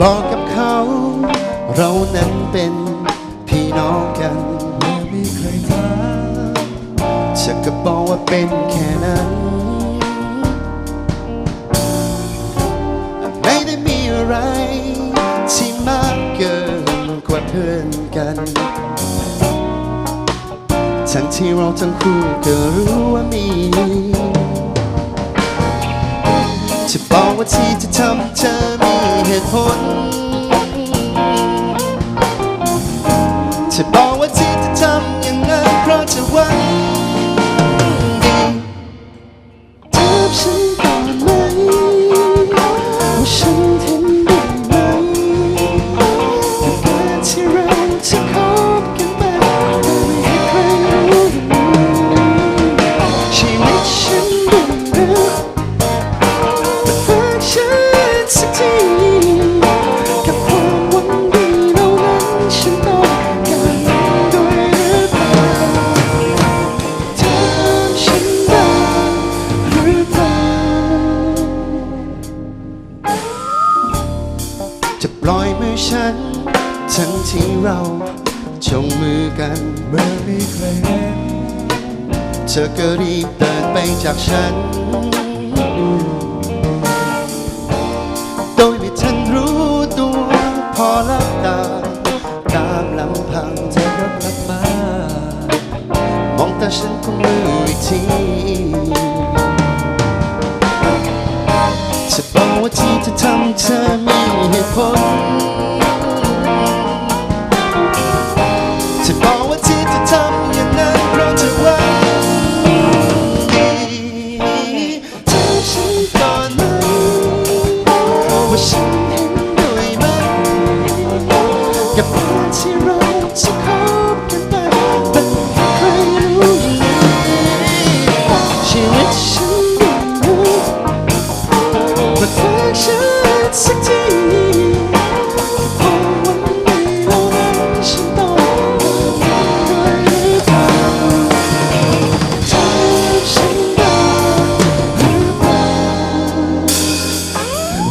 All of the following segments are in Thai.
บอกกับเขา เรานั้นเป็นพี่น้องกันเมื่อมีใครถามเธอก็บอกว่าเป็นแค่นั้น ไม่ได้มีอะไร ที่มากเกินกว่าเพื่อนกันทั้งที่เราทั้งคู่ก็รู้ว่ามี บอกว่าที่จะทำเธอมีเหตุผล ทั้งที่เราจงมือกันเมื่อมีใครเห็นเธอก็รีบเดินไปจากฉัน โดยไม่ทันรู้ตัวพอลับตา ตามลำพังเธอรับรับมามองตาฉันคงมืออีกทีจะบอกว่าที่จะทำเธอมีเหตุผล ว่าฉันเห็นด้วยไหมกับการที่เราจะคบกันไปเป็นใครรู้ชีวิตฉันดูมาฝากฉันสักที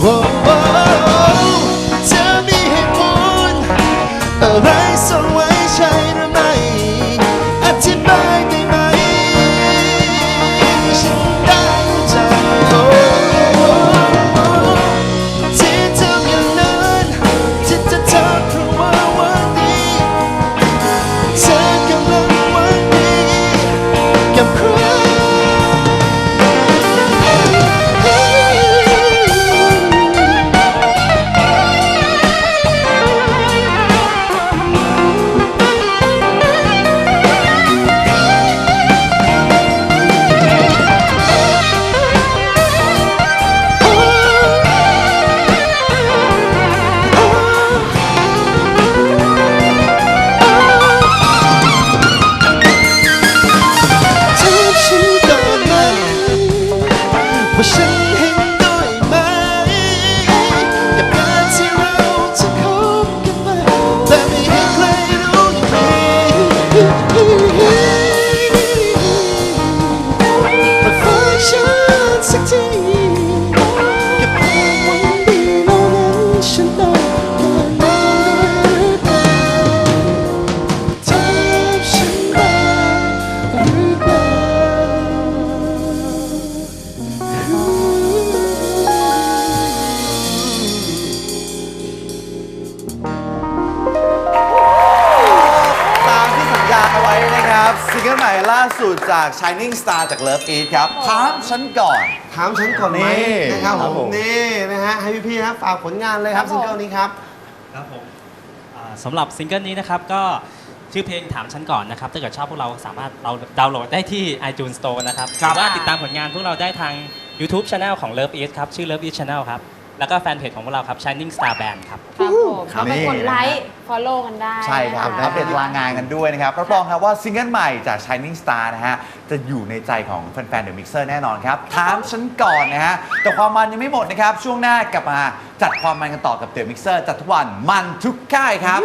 พ อะไว่า เกิลใหม่ล่าสุดจาก Shining Star จาก Love Eat ครับถามฉันก่อน ถามฉันก่อนไหมนี่นะครับครับผผม มนี่นะฮะให้พี่ๆนะฝากผลงานเลยครับซิงเกิลนี้ครับ ครับผมอ่าสำหรับซิงเกิลนี้นะครับก็ชื่อเพลงถามฉันก่อนนะครับ ถ้าเกิดชอบพวกเราสามารถเราดาวน์โหลดได้ที่ iTunes Store นะครับครับหรือว่าติดตามผลงานพวกเราได้ทาง YouTube Channel ของ Love East ครับ ชื่อ Love East Channel ครับ แล้วก็แฟนเพจของพวกเราครับ Shining Star Band ครับ ครับ ผมครับก็ไปกดนี่ไลค์ follow กันได้ใช่ครับนะะ อัปเดตลางานกันด้วยนะครับรับรองครับว่าซิงเกิลใหม่จาก Shining Star นะฮะ จะอยู่ในใจของแฟนๆ The Mixer แน่นอนครับ ถามฉันก่อนนะฮะ แต่ความมันยังไม่หมดนะครับ ช่วงหน้ากลับมาจัดความมันกันต่อกับ The Mixer จัดทุกวันมันทุกค่ายครับ